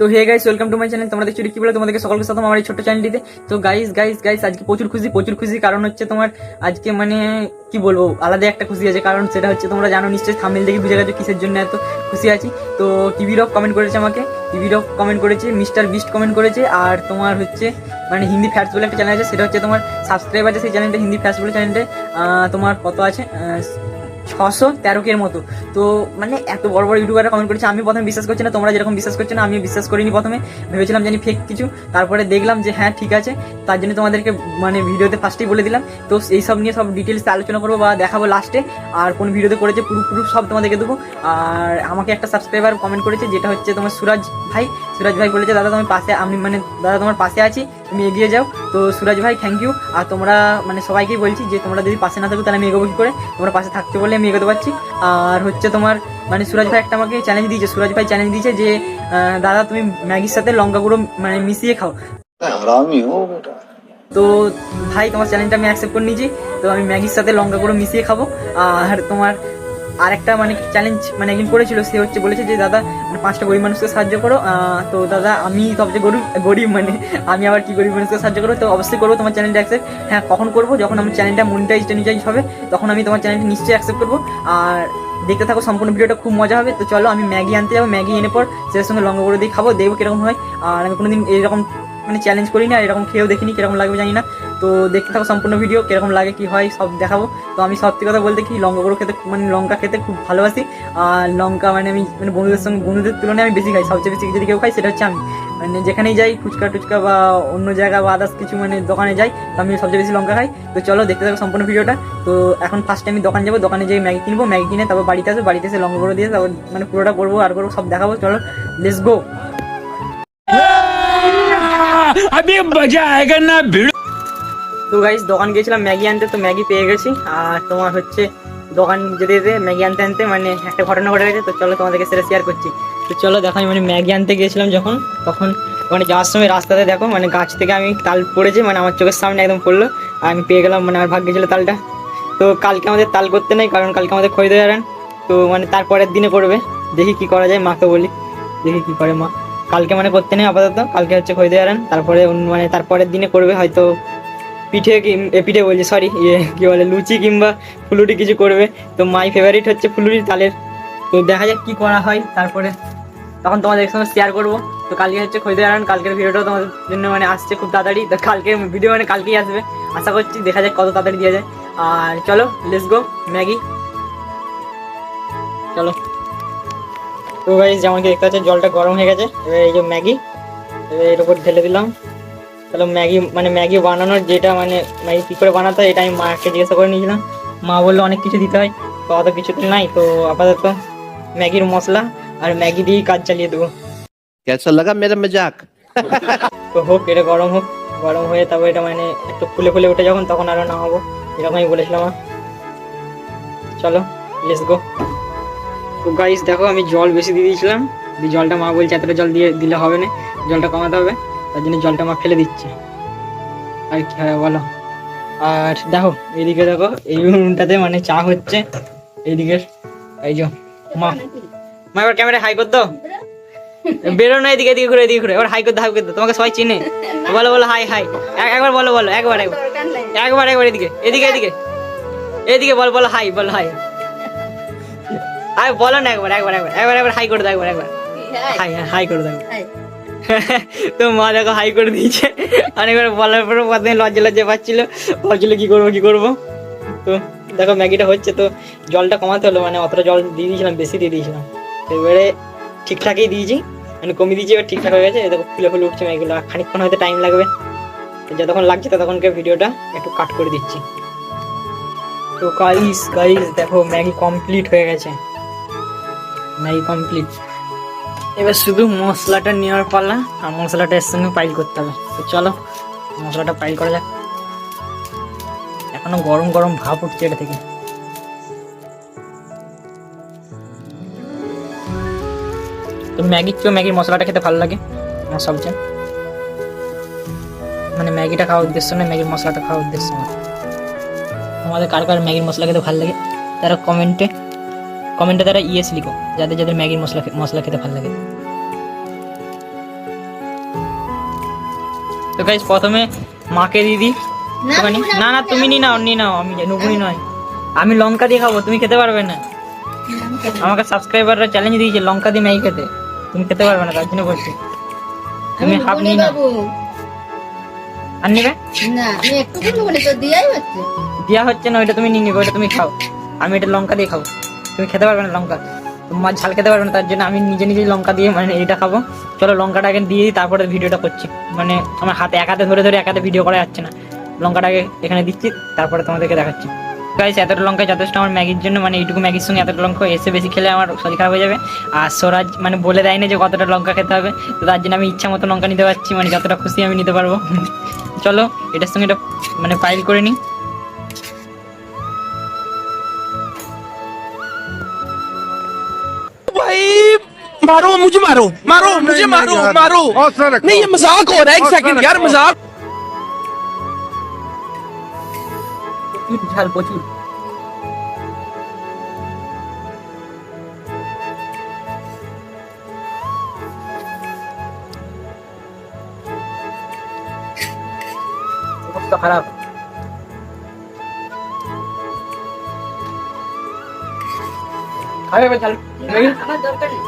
তো hey guys welcome to my channel তোমরা দেখছ কি বলে তোমাদেরকে সকলকে সাথে আমার এই ছোট্ট চ্যানেলটিতে তো গাইস গাইস গাইস, আজকে প্রচুর খুশি প্রচুর খুশি কারণ হচ্ছে তোমার আজকে মানে কি বলব, আলাদা একটা খুশি আছে। কারণ সেটা হচ্ছে তোমরা জানো, নিশ্চয়ই থামেল দেখে বুঝে গেছো কিসের জন্য এত খুশি আছি। তো টিভি রক কমেন্ট করেছে আমাকে টিভি রক কমেন্ট করেছে মিস্টার বিস্ট কমেন্ট করেছে, আর তোমার হচ্ছে মানে হিন্দি ফ্যাটস বলে একটা চ্যানেল আছে, সেটা হচ্ছে তোমার সাবস্ক্রাইব আছে, সেই চ্যানেলটা হিন্দি ফ্যাটস বলে চ্যানেলটা তোমার কত আছে? ছশো তেরো কের মতো। তো মানে এত বড় বড় ইউটিউবাররা কমেন্ট করেছে, আমি প্রথমে বিশ্বাস করছি না, তোমরা যেরকম বিশ্বাস করছ না আমি বিশ্বাস করিনি প্রথমে। ভেবেছিলাম জানি ফেক কিছু। তারপরে দেখলাম যে হ্যাঁ ঠিক আছে। তার জন্য তোমাদেরকে মানে ভিডিওতে ফার্স্টেই বলে দিলাম। তো এই সব নিয়ে সব ডিটেলসে আলোচনা করব বা দেখাবো লাস্টে আর কোন ভিডিওতে করেছে, পুরো পুরো সব তোমাদেরকে দেবো। আর আমাকে একটা সাবস্ক্রাইবার কমেন্ট করেছে, যেটা হচ্ছে তোমার সুরাজ ভাই। সুরাজ ভাই বলেছে দাদা তোমার পাশে আমি মানে দাদা তোমার পাশে আছি তুমি এগিয়ে যাও। তো সুরাজ ভাই থ্যাংক ইউ আর তোমরা মানে সবাইকেই বলছি যে তোমরা যদি পাশে না থাকো তাহলে আমি এগোবো কি করে? তোমরা পাশে থাকতে বলে আমি এগোতে পারছি। আর হচ্ছে তোমার মানে সুরাজ ভাই একটা আমাকে চ্যালেঞ্জ দিয়েছে সুরাজ ভাই চ্যালেঞ্জ দিয়েছে যে দাদা তুমি ম্যাগির সাথে লঙ্কা গুঁড়ো মানে মিশিয়ে খাও। তো ভাই তোমার চ্যালেঞ্জটা আমি অ্যাকসেপ্ট করে নিয়েছি। তো আমি ম্যাগির সাথে লঙ্কা গুঁড়ো মিশিয়ে খাব। আর তোমার আরেকটা মানে চ্যালেঞ্জ মানে একদিন করেছিল, সে হচ্ছে বলেছে যে, দাদা মানে পাঁচটা গরিব মানুষকে সাহায্য করো। তো দাদা, আমি সবচেয়ে গরিব গরিব মানে আমি আবার কি গরিব মানুষকে সাহায্য করব? তো অবশ্যই করব, তোমার চ্যানেলটা অ্যাকসেপ্ট হ্যাঁ কখন করব? যখন আমার চ্যানেলটা মনিটাইজ টেনিটাইজ হবে, তখন আমি তোমার চ্যানেলটা নিশ্চয়ই অ্যাকসেপ্ট করব। আর দেখতে থাকো, সম্পূর্ণ ভিডিওটা খুব মজা হবে। তো চলো, আমি ম্যাগি আনতে যাব। ম্যাগি এনে পর সেটার সঙ্গে লঙ্কা করে দিয়ে খাব, দেখব কীরকম হয়। আর আমি কোনোদিন এরকম মানে চ্যালেঞ্জ করিনি, আর এরকম খেয়েও দেখিনি, কীরকম লাগবে জানি না। তো দেখতে থাকো সম্পূর্ণ ভিডিও কিরকম লাগে কি হয় সব দেখাবো তো আমি সত্যি কথা বলতে কি লঙ্কা গুঁড়ো খেতে মানে লঙ্কা খেতে খুব ভালোবাসি আর লঙ্কা মানে আমি মানে বন্ধুদের সঙ্গে বন্ধুদের তুলনায় আমি বেশি খাই সবচেয়ে বেশি যদি কেউ খাই সেটা হচ্ছে আমি মানে যেখানেই যাই ফুচকা টুচকা বা অন্য জায়গা বা আদার্স কিছু মানে দোকানে যাই তো আমি সবচেয়ে বেশি লঙ্কা খাই তো চলো দেখতে থাকো সম্পূর্ণ ভিডিওটা তো এখন ফার্স্টে আমি দোকান যাবো দোকানে যেয়ে ম্যাগি কিনবো ম্যাগি কিনে তারপর বাড়িতে আসবো বাড়িতে এসে লঙ্কা গুঁড়ো দিয়ে তারপর মানে পুরোটা করবো আর করবো সব দেখাবো চলো লেটস গো अभी मजा आएगा ना भिड़ তো গাইস দোকান গিয়েছিলাম, ম্যাগি আনতে, তো ম্যাগি পেয়ে গেছি। আর তোমার হচ্ছে, দোকান যেতে যেতে ম্যাগি আনতে আনতে মানে একটা ঘটনা ঘটে গেছে, তো চলো তোমাদেরকে সেটা শেয়ার করছি। তো চলো দেখো আমি মানে ম্যাগি আনতে গিয়েছিলাম যখন, তখন মানে যাওয়ার সময় রাস্তাতে দেখো মানে গাছ থেকে আমি তাল পড়েছে মানে আমার চোখের সামনে একদম পড়ল, আর আমি পেয়ে গেলাম মানে আমার ভাগ্যে ছিল তালটা। তো কালকে আমাদের তাল করতে নেই, কারণ কালকে আমাদের খরিদে যাবেন তো মানে তারপরের দিনে করবে, দেখি কি করা যায়, মাকে বলি। দেখি কি করে মা। কালকে মানে করতে নেই, আপাতত, কালকে হচ্ছে খরিদে যাবেন তারপরে মানে তারপরের দিনে করবে, হয়তো পিঠে পিঠে বলছি সরি ইয়ে কি বলে, লুচি কিংবা ফুলুরি কিছু করবে। তো মাই ফেভারিট হচ্ছে ফুলুরি তালের তো দেখা যাক কি করা হয়, তারপরে তখন তোমাদের সঙ্গে শেয়ার করব। তো কালকে হচ্ছে খরিদে আনান কালকের ভিডিওটাও তোমাদের জন্য মানে আসছে খুব তাড়াতাড়ি। তো কালকে ভিডিও মানে কালকেই আসবে। আশা করছি দেখা যাক কত তাড়াতাড়ি দেওয়া যায়। আর চলো লেটস গো ম্যাগি। চলো। তো ভাই যেমন কি দেখতে পাচ্ছেন জলটা গরম হয়ে গেছে। এবার এই যে ম্যাগি, এবার এর উপর ঢেলে দিলাম। তাহলে ম্যাগি মানে ম্যাগি বানানোর যেটা মানে ম্যাগি কী করে বানাতে হয় এটা আমি মাকে জিজ্ঞাসা করে নিয়েছিলাম। মা বলল অনেক কিছু দিতে হয় তো অত কিছু তো নাই তো আপাতত ম্যাগির মশলা আর ম্যাগি দিয়েই কাজ চালিয়ে দেবো। কেসা লাগা মেরা মজাক? তো হোক এটা গরম হোক গরম হয়ে তারপর এটা মানে একটু ফুলে ফুলে উঠে যখন তখন আরও হব এরকমই বলেছিলাম চলো লেস গো তো গাইস দেখো আমি জল বেশি দিয়ে দিয়েছিলাম জলটা মা বলছে এতটা জল দিয়ে দিলে হবে না জলটা কমাতে হবে। তার জন্য জলটা মা ফেলে দিচ্ছে। আর কি হবে বলো? আর দেখো এইদিকে দেখো এই রুমটাতে মানে চা হচ্ছে। এইদিকে এই যে মা। মা এবার ক্যামেরা হাই করতো? বেরো না এদিকে এদিকে ঘুরে এদিকে ঘুরে। এবার হাই করতে হাই করতে। তোমাকে সবাই চিনে। বলো বলো হাই হাই একবার বলো বলো একবার একবার। একবার একবার এদিকে এদিকে এদিকে। এদিকে বল বলো হাই বলো হাই হাই বলো না একবার একবার একবার। একবার একবার হাই করে দাও একবার একবার। হাই হাই করে দাও। তো মা দেখো হাই করে দিয়েছে। অনেকবার বলার পরে প্রথমে লজ্জা লজ্জা পাচ্ছিল। ভাবছিল কি করব কি করব? তো দেখো ম্যাগিটা হচ্ছে তো জলটা কমাতে হলো মানে অতটা জল দিয়ে দিয়েছিলাম, বেশি দিয়ে দিয়েছিলাম। এবারে ঠিকঠাকই দিয়েছি মানে কমিয়ে দিয়েছি, এবার ঠিকঠাক হয়ে গেছে। দেখো ফুলে ফুলে উঠছে ম্যাগিগুলো খানিকক্ষণ হয়তো টাইম লাগবে। যতক্ষণ লাগছে ততক্ষণকে ভিডিওটা একটু কাট করে দিচ্ছি। তো গাইস গাইস দেখো ম্যাগি কমপ্লিট হয়ে গেছে। ম্যাগি কমপ্লিট এবার শুধু মশলাটা নেওয়ার পালা, আর মশলাটা এর সঙ্গে পাইল করতে হবে। চলো, মশলাটা পাইল করা যাক। এখনও গরম গরম ভাপ উঠছে এটা থেকে। তো ম্যাগির চেয়েও ম্যাগির মশলাটা খেতে ভালো লাগে, আমার সবচেয়ে। মানে ম্যাগিটা খাওয়ার উদ্দেশ্য নয়, ম্যাগির মশলাটা খাওয়ার উদ্দেশ্য আমার তোমাদের কার কার ম্যাগির মশলা খেতে ভালো লাগে, তারা কমেন্টে কমেন্টে তারা ইয়েস লিখো যাদের যাদের ম্যাগির মশলা মশলা খেতে ভালো লাগে। তো গাইস প্রথমে মাকে দিদি না, একটুখানি না, তুমি না। নাও নি নাও আমি নুবুনি নয়। আমি লঙ্কা দিয়ে খাব তুমি খেতে পারবে না। আমাকে সাবস্ক্রাইবাররা চ্যালেঞ্জ দিয়েছে লঙ্কা দিয়ে ম্যাগি খেতে। তুমি খেতে পারবে না তার জন্য বলছি। তুমি হাফ নি না আর নিবে? না আমি একটু বলি তো দিয়াই হচ্ছে। দেওয়া হচ্ছে না ওইটা তুমি নিয়ে নিবে ওইটা তুমি খাও। আমি এটা লঙ্কা দিয়ে খাব। তুমি খেতে পারবে না লঙ্কা। তোমার ঝাল খেতে পারবে না, তার জন্য আমি নিজে নিজেই লঙ্কা দিয়ে মানে এটা খাব। চলো লঙ্কাটা আগে দিয়ে দিই, তারপরে ভিডিওটা করছি। মানে আমার হাতে এক হাতে ধরে ধরে এক হাতে ভিডিও করা যাচ্ছে না। লঙ্কাটাকে এখানে দিচ্ছি, তারপরে তোমাদেরকে দেখাচ্ছি। গাইস এতটা লঙ্কা যথেষ্ট আমার ম্যাগির জন্য মানে এইটুকু ম্যাগির সঙ্গে এতটা লঙ্কা এসে বেশি খেলে আমার শরীর খারাপ হয়ে যাবে। আর স্বরাজ মানে বলে দেয় না যে কতটা লঙ্কা খেতে হবে, তো তার জন্য আমি ইচ্ছা মতো লঙ্কা নিতে পারছি মানে যতটা খুশি আমি নিতে পারব। চলো, এটার সঙ্গে এটা মানে ফাইল করে নিই। मारो मुझे मारो मारो मुझे मारो मारो नहीं ये मजाक हो रहा है एक सेकंड यार मजाक প্রচুর ঝাল প্রচুর অবস্থা খারাপ খাবে এবার ঝাল না, আমার দরকার নেই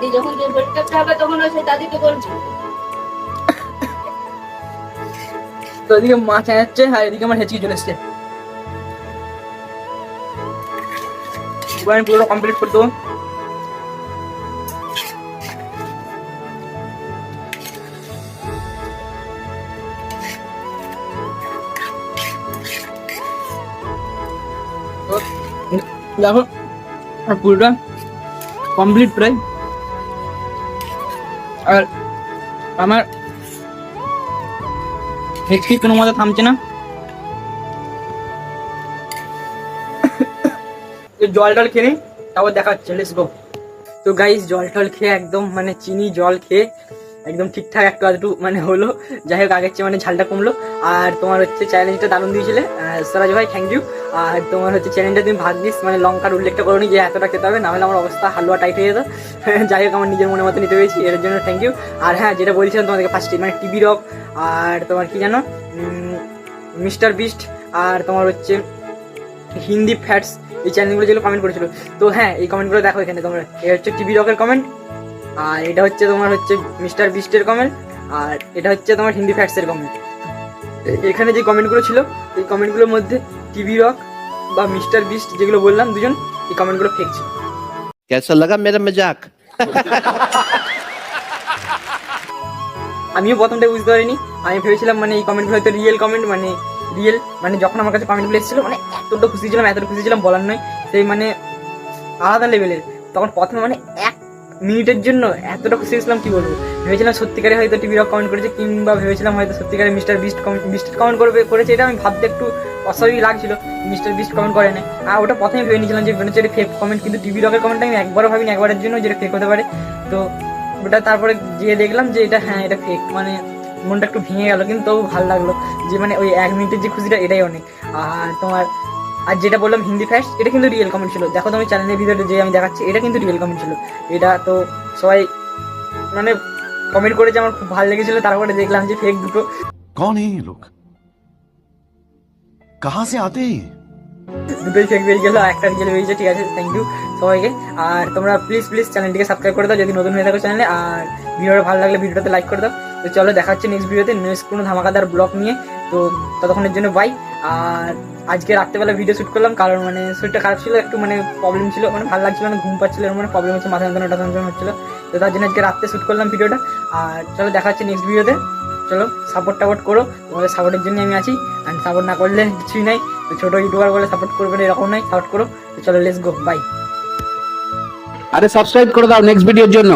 দিই যখন হবে তখন সে দাদিকে তো এদিকে মাছ আনাচ্ছে আর এদিকে আমার হেঁচকি চলে এসছে। পুরোটা কমপ্লিট দেখো পুরোটা কমপ্লিট প্রায়। আর আমার হেঁচকি কোনো মতো থামছে না। জল টল খেয়ে তারপর দেখাচ্ছে লেটস গো তো গাইস জল টল খেয়ে একদম মানে চিনি জল খেয়ে একদম ঠিকঠাক একটু আধটু মানে হলো। যাই হোক, আগের চেয়ে মানে ঝালটা কমলো। আর তোমার হচ্ছে চ্যালেঞ্জটা দারুণ দিয়েছিলে। সরাজ ভাই থ্যাংক ইউ আর তোমার হচ্ছে চ্যালেঞ্জটা তুমি ভাগ দিস মানে লঙ্কার উল্লেখটা করোনি যে এতটা খেতে হবে, নাহলে আমার অবস্থা হালুয়া টাইট হয়ে যেত। যাই হোক, আমার নিজের মনের মতো নিতে পেরেছি, এর জন্য থ্যাংক ইউ আর হ্যাঁ যেটা বলছিলাম তোমাদেরকে ফার্স্টে মানে টিভি রক আর তোমার কি জানো? মিস্টার বিস্ট আর তোমার হচ্ছে হিন্দি ফ্যাটস এই চ্যানেলগুলো যেগুলো কমেন্ট করেছিল। তো হ্যাঁ এই কমেন্টগুলো দেখো এখানে তোমরা। এটা হচ্ছে টিভি রকের কমেন্ট আর এটা হচ্ছে তোমার হচ্ছে মিস্টার বিস্টের কমেন্ট আর এটা হচ্ছে তোমার হিন্দি ফ্যাটসের কমেন্ট এখানে যে কমেন্টগুলো ছিল এই কমেন্টগুলোর মধ্যে টিভি রক বা মিস্টার বিস্ট যেগুলো বললাম দুজন এই কমেন্টগুলো ফেকছে কেসা লাগা মেরা মজাক আমিও প্রথমটা বুঝতে পারিনি। আমি ভেবেছিলাম মানে এই কমেন্টগুলো হয়তো রিয়েল কমেন্ট মানে রিয়েল মানে যখন আমার কাছে কমেন্টগুলো এসেছিল মানে এতটা খুশি ছিলাম এতটা খুশি ছিলাম বলার নয়। সেই মানে আলাদা লেভেলের তখন প্রথমে মানে এক মিনিটের জন্য এতটা খুশি ছিলাম কি বলব? ভেবেছিলাম সত্যিকারে হয়তো টিভি রক কমেন্ট করেছে, কিংবা ভেবেছিলাম হয়তো সত্যিকারে Mister Beast comment Beast comment করবে, করেছে, এটা আমি ভাবতে একটু অস্বাভাবিক লাগছিল, মিস্টার বিস্ট কমেন্ট করে না আর ওটা প্রথমে ভেবে নিয়েছিলাম যে হচ্ছে ফেক কমেন্ট কিন্তু টিভি রকের কমেন্ট আমি একবারও ভাবিনি, একবারের জন্য যেটা ফেক হতে পারে। তো ওটা তারপরে গিয়ে দেখলাম যে এটা হ্যাঁ এটা ফেক মানে মনটা একটু ভেঙে গেল, কিন্তু তবু ভালো লাগল যে মানে ওই এক মিনিটের যে খুশিটা, এটাই অনেক। আর তোমার আর যেটা বললাম হিন্দি ফ্যাস্ট এটা কিন্তু রিয়েল কমেন্ট ছিল। দেখো তোমার চ্যানেলের ভিডিওতে যে আমি দেখাচ্ছি এটা কিন্তু রিয়েল কমেন্ট ছিল। এটা তো সবাই মানে কমেন্ট করেছে আমার খুব ভালো লেগেছিল। তারপরে দেখলাম যে ফেক দুটো। কোন এই লোক কাহা সে আতে দুটোই ফেক বেরিয়ে গেল একটা রিয়েল বেরিয়েছে ঠিক আছে থ্যাংক ইউ সবাইকে। আর তোমরা প্লিজ প্লিজ চ্যানেলটিকে সাবস্ক্রাইব করে দাও যদি নতুন হয়ে থাকো চ্যানেলে আর ভিডিওটা ভালো লাগলে ভিডিওটাতে লাইক করে দাও। তো চলো দেখাচ্ছি নেক্সট ভিডিওতে নেক্সট কোনো ধামাকাদার ব্লগ নিয়ে। তো ততক্ষণের জন্য বাই আর আজকে রাত্রেবেলা ভিডিও শ্যুট করলাম, কারণ মানে শরীরটা খারাপ ছিল, একটু মানে প্রবলেম ছিল মানে ভালো লাগছিল না, ঘুম পাচ্ছিল মানে প্রবলেম হচ্ছে, মাথা যন্ত্রণা, টাথা হচ্ছিল। তো তার জন্য আজকে রাত্রে শ্যুট করলাম ভিডিওটা আর চলো, দেখা হচ্ছে নেক্সট ভিডিওতে চলো সাপোর্ট টাপোর্ট করো, তোমাদের সাপোর্টের জন্য আমি আছি। আর সাপোর্ট না করলে কিছুই নাই। তো ছোটো ইউটিউবার বলে সাপোর্ট করবে না, এরকম নাই সাপোর্ট করো। তো চলো লেটস গো বাই আরে সাবস্ক্রাইব করে দাও নেক্সট ভিডিওর জন্য।